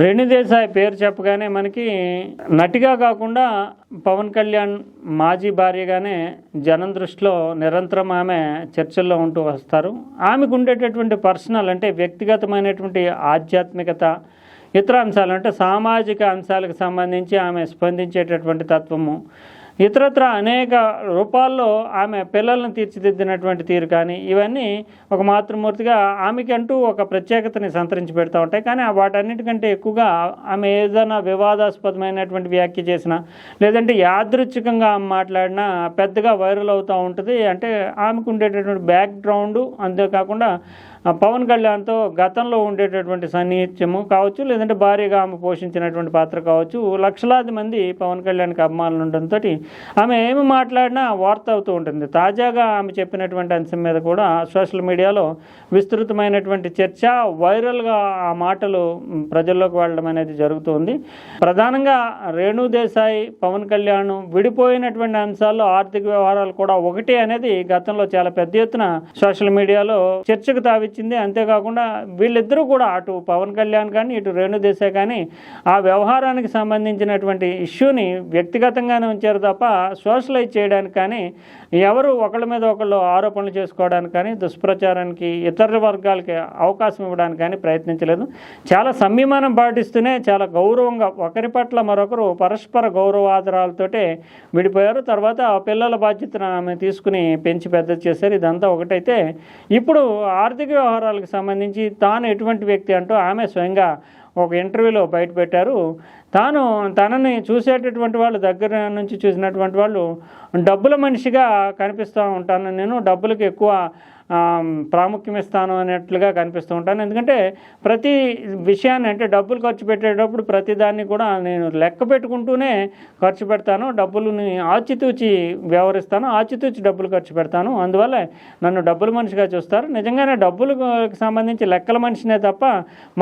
రేణుదేశాయ్ పేరు చెప్పగానే మనకి నటిగా కాకుండా పవన్ కళ్యాణ్ మాజీ భార్యగానే జనం దృష్టిలో నిరంతరం ఆమె చర్చల్లో ఉంటూ వస్తారు. ఆమెకు ఉండేటటువంటి పర్సనల్ అంటే వ్యక్తిగతమైనటువంటి ఆధ్యాత్మికత ఇతర అంశాలు అంటే సామాజిక అంశాలకు సంబంధించి ఆమె స్పందించేటటువంటి తత్వము ఇతరత్ర అనేక రూపాల్లో ఆమె పిల్లలను తీర్చిదిద్దినటువంటి తీరు కానీ ఇవన్నీ ఒక మాతృమూర్తిగా ఆమెకంటూ ఒక ప్రత్యేకతని సంతరించి పెడతా ఉంటాయి. కానీ వాటన్నిటికంటే ఎక్కువగా ఆమె ఏదైనా వివాదాస్పదమైనటువంటి వ్యాఖ్య చేసినా లేదంటే యాదృచ్ఛికంగా ఆమె మాట్లాడినా పెద్దగా వైరల్ అవుతూ ఉంటుంది. అంటే ఆమెకు ఉండేటటువంటి బ్యాక్గ్రౌండ్ అంతేకాకుండా పవన్ కళ్యాణ్తో గతంలో ఉండేటటువంటి సన్నిహిత్యము కావచ్చు లేదంటే భార్యగా ఆమె పోషించినటువంటి పాత్ర కావచ్చు లక్షలాది మంది పవన్ కళ్యాణ్కి అభిమానులు ఉండడంతో ఆమె ఏమి మాట్లాడినా వార్త అవుతూ ఉంటుంది. తాజాగా ఆమె చెప్పినటువంటి అంశం మీద కూడా సోషల్ మీడియాలో విస్తృతమైనటువంటి చర్చ వైరల్గా ఆ మాటలు ప్రజల్లోకి వెళ్ళడం అనేది జరుగుతుంది ప్రధానంగా రేణు దేశాయ్ పవన్ కళ్యాణ్ విడిపోయినటువంటి అంశాల్లో ఆర్థిక వ్యవహారాలు కూడా ఒకటి అనేది గతంలో చాలా పెద్ద ఎత్తున సోషల్ మీడియాలో చర్చకు తావి వచ్చింది. అంతేకాకుండా వీళ్ళిద్దరూ కూడా అటు పవన్ కళ్యాణ్ కానీ ఇటు రేణు దేశాయ్ కానీ ఆ వ్యవహారానికి సంబంధించినటువంటి ఇష్యూని వ్యక్తిగతంగానే ఉంచారు తప్ప సోషలైజ్ చేయడానికి కానీ ఎవరు ఒకళ్ళ మీద ఒకళ్ళు ఆరోపణలు చేసుకోవడానికి కానీ దుష్ప్రచారానికి ఇతర వర్గాలకి అవకాశం ఇవ్వడానికి కానీ ప్రయత్నించలేదు. చాలా సంయమానం పాటిస్తూనే చాలా గౌరవంగా ఒకరి పట్ల మరొకరు పరస్పర గౌరవాదరాలతోటే విడిపోయారు. తర్వాత ఆ పిల్లల బాధ్యతను ఆమె తీసుకుని పెంచి పెద్ద చేశారు. ఇదంతా ఒకటైతే ఇప్పుడు ఆర్థిక వ్యవహారాలకు సంబంధించి తాను ఎటువంటి వ్యక్తి అంటూ ఆమె స్వయంగా ఒక ఇంటర్వ్యూలో బయట పెట్టారు. తాను తనని చూసేటటువంటి వాళ్ళు దగ్గర నుంచి చూసినటువంటి వాళ్ళు డబ్బుల మనిషిగా కనిపిస్తూ ఉంటాను. నేను డబ్బులకు ఎక్కువ ప్రాముఖ్యం ఇస్తాను అనేట్లుగా కనిపిస్తూ ఉంటాను. ఎందుకంటే ప్రతి విషయాన్ని అంటే డబ్బులు ఖర్చు పెట్టేటప్పుడు ప్రతి దాన్ని కూడా నేను లెక్క పెట్టుకుంటూనే ఖర్చు పెడతాను. డబ్బులని ఆచితూచి వ్యవహరిస్తాను. ఆచితూచి డబ్బులు ఖర్చు పెడతాను. అందువల్ల నన్ను డబ్బుల మనిషిగా చూస్తారు. నిజంగానే డబ్బులకు సంబంధించి లెక్కల మనిషినే తప్ప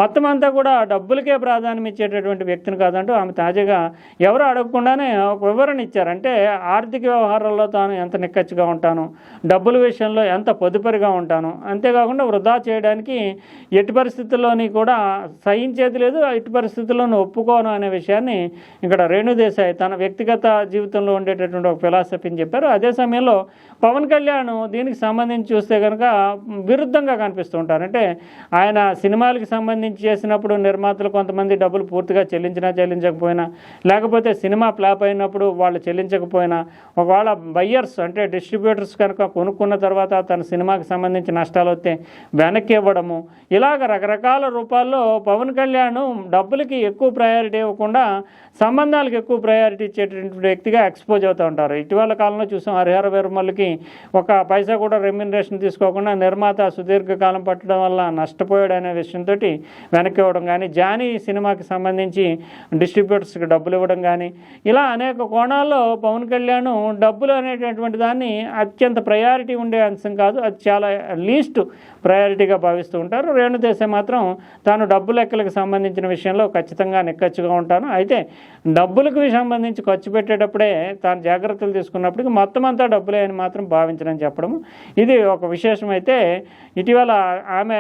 మొత్తం అంతా కూడా డబ్బు డబ్బులకే ప్రాధాన్యం ఇచ్చేటటువంటి వ్యక్తిని కాదంటూ ఆమె తాజాగా ఎవరు అడగకుండానే ఒక వివరణ ఇచ్చారు. అంటే ఆర్థిక వ్యవహారాల్లో తాను ఎంత నిక్కచ్చిగా ఉంటాను డబ్బుల విషయంలో ఎంత పొదుపరిగా ఉంటాను అంతేకాకుండా వృధా చేయడానికి ఎట్టి పరిస్థితుల్లోని కూడా సహించేది లేదు ఎట్టి పరిస్థితుల్లోనూ ఒప్పుకోను అనే విషయాన్ని ఇక్కడ రేణుదేశాయ్ తన వ్యక్తిగత జీవితంలో ఉండేటటువంటి ఒక ఫిలాసఫీని చెప్పారు. అదే సమయంలో పవన్ కళ్యాణ్ దీనికి సంబంధించి చూస్తే కనుక విరుద్ధంగా కనిపిస్తూ ఉంటారు. అంటే ఆయన సినిమాలకి సంబంధించి చేసినప్పుడు నిర్మాతలు కొంతమంది డబ్బులు పూర్తిగా చెల్లించినా చెల్లించకపోయినా లేకపోతే సినిమా ఫ్లాప్ అయినప్పుడు వాళ్ళు చెల్లించకపోయినా ఒకవేళ బయ్యర్స్ అంటే డిస్ట్రిబ్యూటర్స్ కనుక కొనుక్కున్న తర్వాత తన సినిమాకి సంబంధించి నష్టాలు వస్తే వెనక్కి ఇవ్వడము. ఇలాగ రకరకాల రూపాల్లో పవన్ కళ్యాణ్ డబ్బులకి ఎక్కువ ప్రయారిటీ ఇవ్వకుండా సంబంధాలకు ఎక్కువ ప్రయారిటీ ఇచ్చేటటువంటి వ్యక్తిగా ఎక్స్పోజ్ అవుతూ ఉంటారు. ఇటీవల కాలంలో చూసాం హరిహర వీరమల్లికి ఒక పైసా కూడా రెమ్యునరేషన్ తీసుకోకుండా నిర్మాత సుదీర్ఘకాలం పట్టడం వల్ల నష్టపోయాడు అనే విషయంతో వెనక్కి ఇవ్వడం. కానీ జానీ సినిమాకి సంబంధించి డిస్ట్రిబ్యూటర్స్కి డబ్బులు ఇవ్వడం కానీ ఇలా అనేక కోణాల్లో పవన్ కళ్యాణ్ డబ్బులు అనేటటువంటి దాన్ని అత్యంత ప్రయారిటీ ఉండే అంశం కాదు. అది చాలా లీస్ట్ ప్రయారిటీగా భావిస్తూ ఉంటారు. రేణుదేశం మాత్రం తాను డబ్బు లెక్కలకు సంబంధించిన విషయంలో ఖచ్చితంగా నిక్కచ్చుగా ఉంటాను. అయితే డబ్బులకు సంబంధించి ఖర్చు పెట్టేటప్పుడే తాను జాగ్రత్తలు తీసుకున్నప్పటికీ మొత్తం అంతా డబ్బులే అని మాత్రం భావించడం చెప్పడం ఇది ఒక విశేషమైతే ఇటీవల ఆమె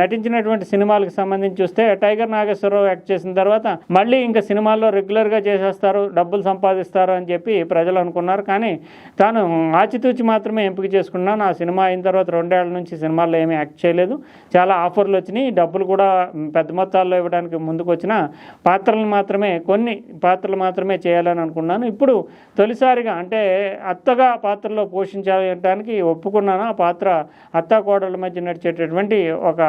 నటించినటువంటి సినిమాలకు సంబంధించి చూస్తే టైగర్ నాగేశ్వరరావు యాక్ట్ చేసిన తర్వాత మళ్ళీ ఇంకా సినిమాల్లో రెగ్యులర్గా చేసేస్తారు డబ్బులు సంపాదిస్తారు అని చెప్పి ప్రజలు అనుకున్నారు. కానీ తాను ఆచితూచి మాత్రమే ఎంపిక చేసుకున్నాను. ఆ సినిమా అయిన తర్వాత రెండేళ్ళ నుంచి సినిమాల్లో ఏమీ యాక్ట్ చేయలేదు. చాలా ఆఫర్లు వచ్చినాయి. డబ్బులు కూడా పెద్ద మొత్తాల్లో ఇవ్వడానికి ముందుకు వచ్చిన పాత్రలు మాత్రమే కొన్ని పాత్రలు మాత్రమే చేయాలని అనుకున్నాను. ఇప్పుడు తొలిసారిగా అంటే అత్తగా పాత్రలో పోషించడానికి ఒప్పుకున్నాను. ఆ పాత్ర అత్త కోడళ్ళ మధ్య నడిచేటటువంటి ఒక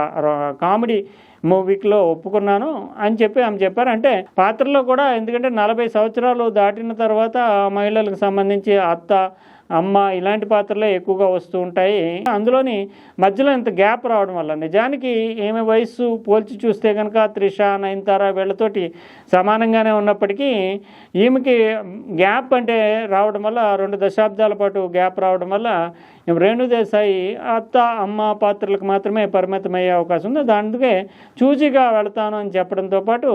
కామెడీ మూవీక్లో ఒప్పుకున్నాను అని చెప్పి ఆమె చెప్పారు. అంటే పాత్రలో కూడా ఎందుకంటే నలభై సంవత్సరాలు దాటిన తర్వాత మహిళలకు సంబంధించి అత్త అమ్మ ఇలాంటి పాత్రలే ఎక్కువగా వస్తూ ఉంటాయి. అందులోని మధ్యలో ఇంత గ్యాప్ రావడం వల్ల నిజానికి ఏమి వయస్సు పోల్చి చూస్తే కనుక త్రిష నయనతార వీళ్ళతోటి సమానంగానే ఉన్నప్పటికీ ఈమెకి గ్యాప్ అంటే రావడం వల్ల రెండు దశాబ్దాల పాటు గ్యాప్ రావడం వల్ల రేణుదేశాయి అత్త అమ్మ పాత్రలకు మాత్రమే పరిమితమయ్యే అవకాశం ఉంది. దానికే చూచిగా వెళతాను అని చెప్పడంతో పాటు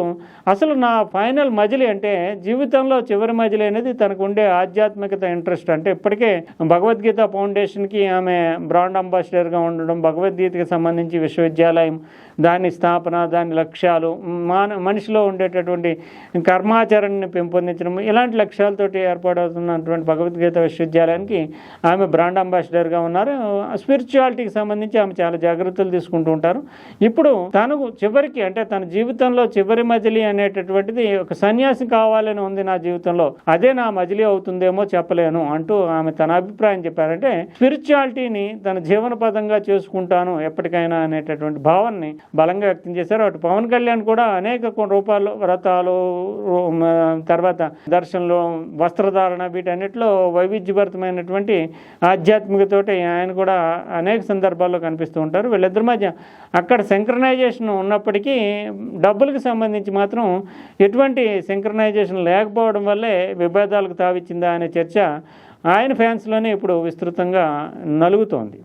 అసలు నా ఫైనల్ మజిలీ అంటే జీవితంలో చివరి మజిలీ అనేది తనకు ఉండే ఆధ్యాత్మికత ఇంట్రెస్ట్ అంటే ఇప్పటికీ అందుకే భగవద్గీత ఫౌండేషన్కి ఆమె బ్రాండ్ అంబాసిడర్గా ఉండడం భగవద్గీతకి సంబంధించి విశ్వవిద్యాలయం దాని స్థాపన దాని లక్ష్యాలు మాన మనిషిలో ఉండేటటువంటి కర్మాచరణని పెంపొందించడం ఇలాంటి లక్ష్యాలతోటి ఏర్పాటవుతున్నటువంటి భగవద్గీత విశ్వవిద్యాలయానికి ఆమె బ్రాండ్ అంబాసిడర్గా ఉన్నారు. స్పిరిచువాలిటీకి సంబంధించి ఆమె చాలా జాగ్రత్తలు తీసుకుంటూ ఉంటారు. ఇప్పుడు తనకు చివరికి అంటే తన జీవితంలో చివరి మజిలీ అనేటటువంటిది ఒక సన్యాసి కావాలని ఉంది నా జీవితంలో. అదే నా మజిలీ అవుతుందేమో చెప్పలేను అంటూ ఆమె తన అభిప్రాయం చెప్పారంటే స్పిరిచువాలిటీని తన జీవన పదంగా చేసుకుంటాను ఎప్పటికైనా అనేటటువంటి భావాన్ని బలంగా వ్యక్తం చేశారు. అటు పవన్ కళ్యాణ్ కూడా అనేక కొ- రూపాల్లో వ్రతాలు తర్వాత దర్శనంలో వస్త్రధారణ వీటన్నిటిలో వైవిధ్యభరితమైనటువంటి ఆధ్యాత్మికతోటి ఆయన కూడా అనేక సందర్భాల్లో కనిపిస్తూ ఉంటారు. వీళ్ళిద్దరి మధ్య అక్కడ సింక్రనైజేషన్ ఉన్నప్పటికీ డబ్బులకు సంబంధించి మాత్రం ఎటువంటి సింక్రనైజేషన్ లేకపోవడం వల్లే విభేదాలకు తావిచ్చిందా అనే చర్చ ఆయన ఫ్యాన్స్లోనే ఇప్పుడు విస్తృతంగా నలుగుతోంది.